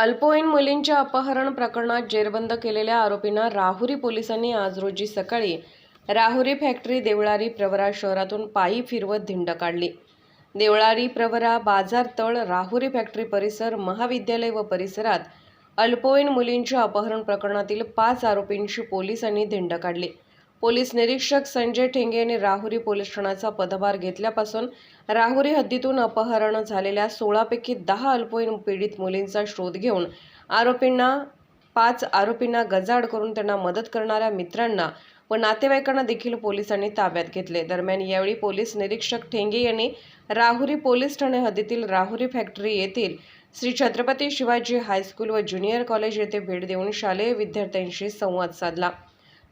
अल्पवयीन मुलींच्या अपहरण प्रकरणात जेरबंद केलेल्या आरोपींना राहुरी पोलिसांनी आज रोजी सकाळी राहुरी फॅक्टरी देवळारी प्रवरा शहरातून पायी फिरवत धिंड काढली. देवळारी प्रवरा बाजार तळ राहुरी फॅक्टरी परिसर महाविद्यालय व परिसरात अल्पवयीन मुलींच्या अपहरण प्रकरणातील पाच आरोपींची पोलिसांनी धिंड काढली. पोलीस निरीक्षक संजय ठेंगे यांनी राहुरी पोलीस ठाण्याचा पदभार घेतल्यापासून राहुरी हद्दीतून अपहरण झालेल्या सोळापैकी दहा अल्पवयीन पीडित मुलींचा शोध घेऊन आरोपींना पाच आरोपींना गजाड करून त्यांना मदत करणाऱ्या मित्रांना व नातेवाईकांना देखील पोलिसांनी ताब्यात घेतले. दरम्यान यावेळी पोलीस निरीक्षक ठेंगे यांनी राहुरी पोलीस ठाणे हद्दीतील राहुरी फॅक्टरी येथील श्री छत्रपती शिवाजी हायस्कूल व ज्युनियर कॉलेज येथे भेट देऊन शालेय विद्यार्थ्यांशी संवाद साधला.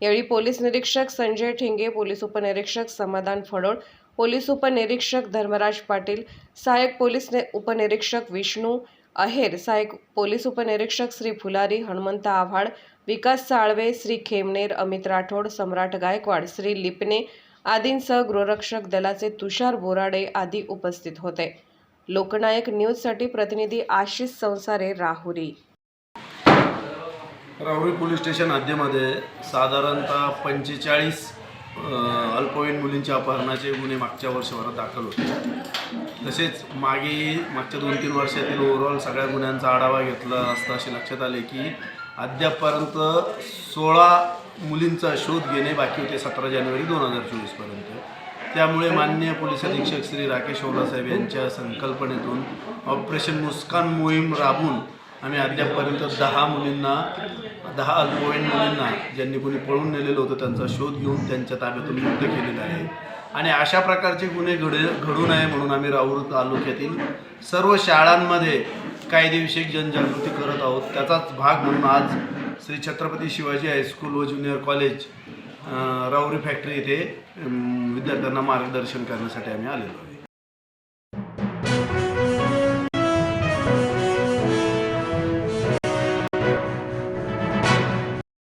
यावेळी पोलीस निरीक्षक संजय ठेंगे पोलीस उपनिरीक्षक समाधान फडोळ पोलीस उपनिरीक्षक धर्मराज पाटील सहाय्यक पोलीस उपनिरीक्षक विष्णू अहेर सहाय्यक पोलीस उपनिरीक्षक श्री फुलारी हनुमंत आव्हाड विकास साळवे श्री खेमनेर अमित राठोड सम्राट गायकवाड श्री लिपणे आदींसह गृहरक्षक दलाचे तुषार बोराडे आदी उपस्थित होते. लोकनायक न्यूजसाठी प्रतिनिधी आशिष संसारे राहुरी. राहुरी पोलीस स्टेशन हद्दीमध्ये साधारणतः पंचेचाळीस अल्पवयीन मुलींच्या अपहरणाचे गुन्हे मागच्या वर्षभरात दाखल होते. तसेच मागे मागच्या दोन तीन वर्षातील ओव्हरऑल सगळ्या गुन्ह्यांचा आढावा घेतला असता असे लक्षात आले की अद्यापपर्यंत सोळा मुलींचा शोध घेणे बाकी होते सतरा जानेवारी दोन हजार चोवीसपर्यंत त्यामुळे माननीय पोलीस अधीक्षक श्री राकेश ओलासाहेब यांच्या संकल्पनेतून ऑपरेशन मुस्कान मोहीम राबून आम्ही अद्यापपर्यंत दहा मुलींना दहा अल्पवयीन मुलींना ज्यांनी कोणी पळून नेलेलं होतं त्यांचा शोध घेऊन त्यांच्या ताब्यातून मुक्त केलेला आहे. आणि अशा प्रकारचे गुन्हे घड घडू नये म्हणून आम्ही राऊर तालुक्यातील सर्व शाळांमध्ये कायदेविषयक जनजागृती करत आहोत. त्याचाच भाग म्हणून आज श्री छत्रपती शिवाजी हायस्कूल व ज्युनियर कॉलेज राऊरी फॅक्टरी येथे विद्यार्थ्यांना मार्गदर्शन करण्यासाठी आम्ही आलेलो आहे.